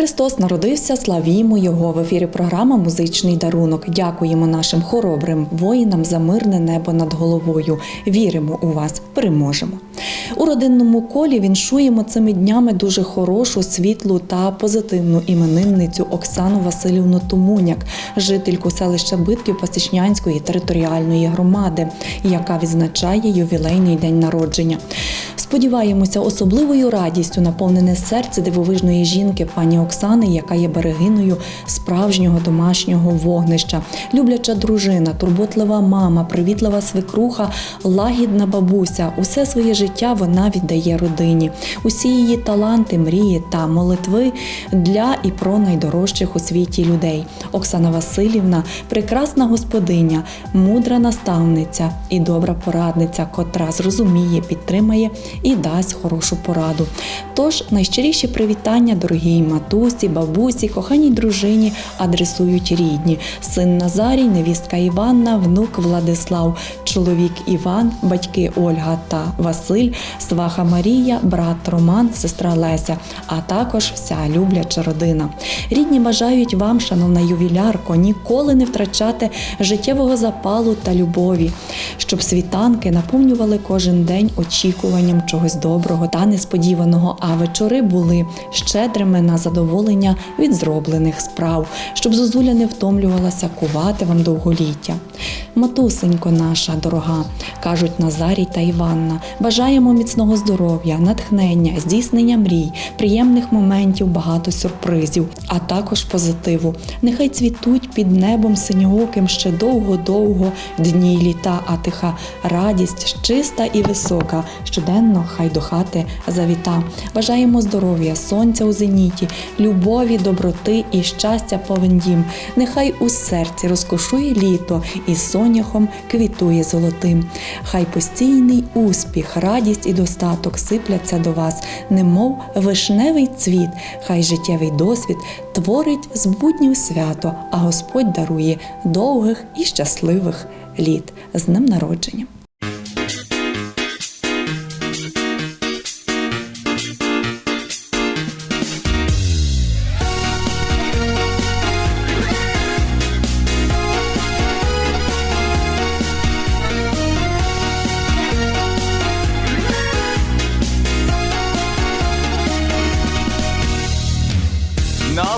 Христос народився, славімо Його. В ефірі програма Музичний дарунок. Дякуємо нашим хоробрим воїнам за мирне небо над головою. Віримо у вас, переможемо. У родинному колі віншуємо цими днями дуже хорошу, світлу та позитивну іменинницю Оксану Васильівну Тумуняк, жительку селища Битків Пасічнянської територіальної громади, яка відзначає ювілейний день народження. Сподіваємося, особливою радістю наповнене серце дивовижної жінки пані Оксани, яка є берегиною справжнього домашнього вогнища, любляча дружина, турботлива мама, привітлива свекруха, лагідна бабуся. Усе своє життя вона віддає родині. Усі її таланти, мрії та молитви для і про найдорожчих у світі людей. Оксана Васильівна прекрасна господиня, мудра наставниця і добра порадниця, котра зрозуміє, підтримає і дасть хорошу пораду. Тож найщиріші привітання дорогій матусі, бабусі, коханій дружині адресують рідні: син Назарій, невістка Іванна, внук Владислав, чоловік Іван, батьки Ольга та Василь, сваха Марія, брат Роман, сестра Леся, а також вся любляча родина. Рідні бажають вам, шановна ювілярко, ніколи не втрачати життєвого запалу та любові, щоб світанки наповнювали кожен день очікуванням чогось доброго та несподіваного, а вечори були щедрими на задоволення від зроблених справ, щоб зозуля не втомлювалася кувати вам довголіття. Матусенько наша дорога, кажуть Назарій та Іванна, бажаємо міцного здоров'я, натхнення, здійснення мрій, приємних моментів, багато сюрпризів, а також позитиву. Нехай цвітуть під небом синьооким ще довго-довго дні літа, а тиха радість чиста і висока. Щоденно хай до хати завіта. Бажаємо здоров'я, сонця у зеніті, любові, доброти і щастя повен дім. Нехай у серці розкошує літо і соняхом квітує золотим. Хай постійний успіх, радість і достаток сипляться до вас, немов вишневий цвіт, хай життєвий досвід творить з буднів свято, а Господь дарує довгих і щасливих літ з днем народження.